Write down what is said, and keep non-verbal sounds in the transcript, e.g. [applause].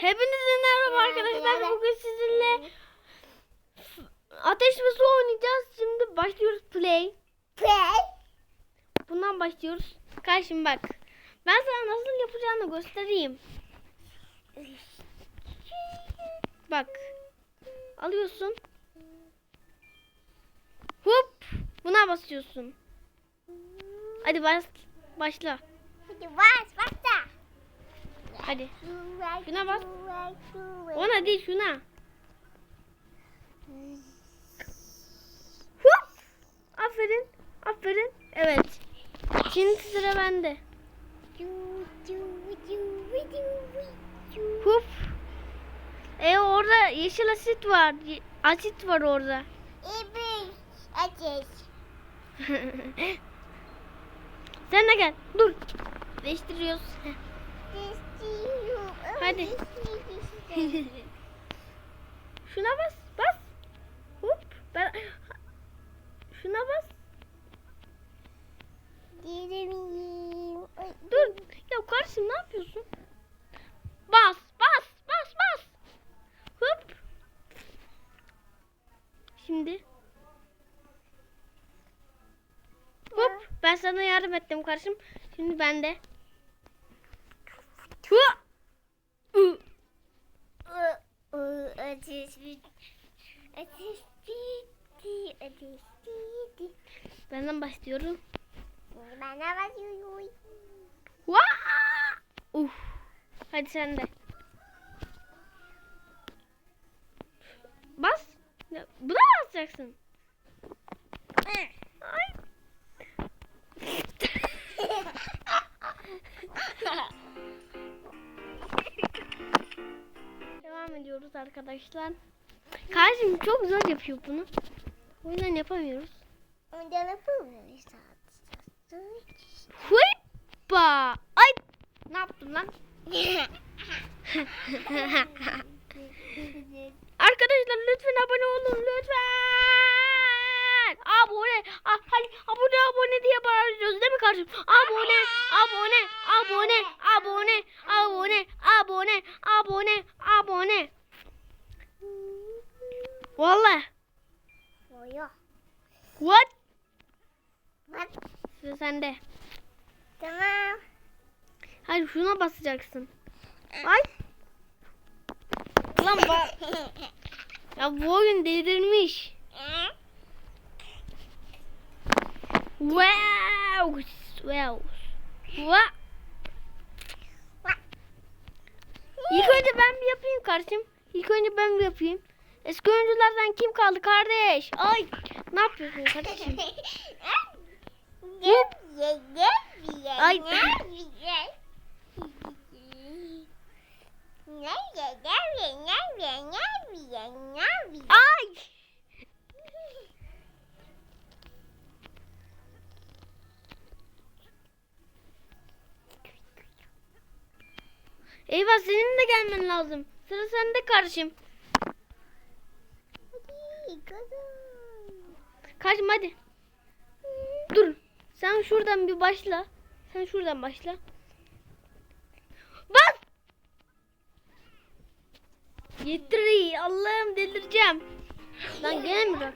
Hepinize merhaba arkadaşlar. Bugün sizinle ateş ve su oynayacağız. Şimdi başlıyoruz play. Play. Bundan başlıyoruz. Karşım bak. Ben sana nasıl yapacağını göstereyim. Bak. Alıyorsun. Hop. Buna basıyorsun. Hadi bas. Başla. Hadi bas bas. Hadi. Şuna bas. Ona değil şuna. Hop. Aferin. Aferin. Evet. Şimdi sıra bende. Hop. E orada yeşil asit var. Asit var orada. İbiş. [laughs] Ateş. Sen de gel. Dur. Değiştiriyoruz. Hadi. [laughs] Şuna bas. Bas. Hop. Ben... Şuna bas. Dur. Ya kardeşim ne yapıyorsun? Bas. Bas. Bas. Bas. Hop. Şimdi. Hop. Ben sana yardım ettim kardeşim. Şimdi ben de. Ateş bitti. Ateş bitti. Ateş bitti. Benden başlıyorum. Şimdi ben de basıyorum. Vaa! Uf. Hadi sen de. Bas. Ya, Bu da basacaksın. Arkadaşlar. Kardeşim çok zor yapıyor bunu. O yüzden yapamıyoruz. Ondan yapamıyoruz. Hoppa! Ay! Ne yaptım lan? Arkadaşlar lütfen abone olun lütfen. Abone. Ah, hani abone abone diye bağırıyoruz değil mi kardeşim? Abone, abone, abone, abone, abone, abone, abone, abone. Vallahi. Oyo. What? Bak. Sıra sende. Tamam. Hayır şuna basacaksın. Ay. Lan bak. [laughs] Ya bu oyun delirmiş. Wow. Wow. Wow. İlk önce ben bir yapayım kardeşim. İlk önce ben bir yapayım. Eski oyunculardan kim kaldı kardeş? Ay. Ne yapıyorsun kardeşim? Ye. Ay. Ay. Eyvah senin de gelmen lazım. Sıra sende kardeşim. Kardeşim hadi. Dur. Sen şuradan bir başla. Sen şuradan başla. Bas. Yeter Allah'ım delireceğim. Lan gene mi?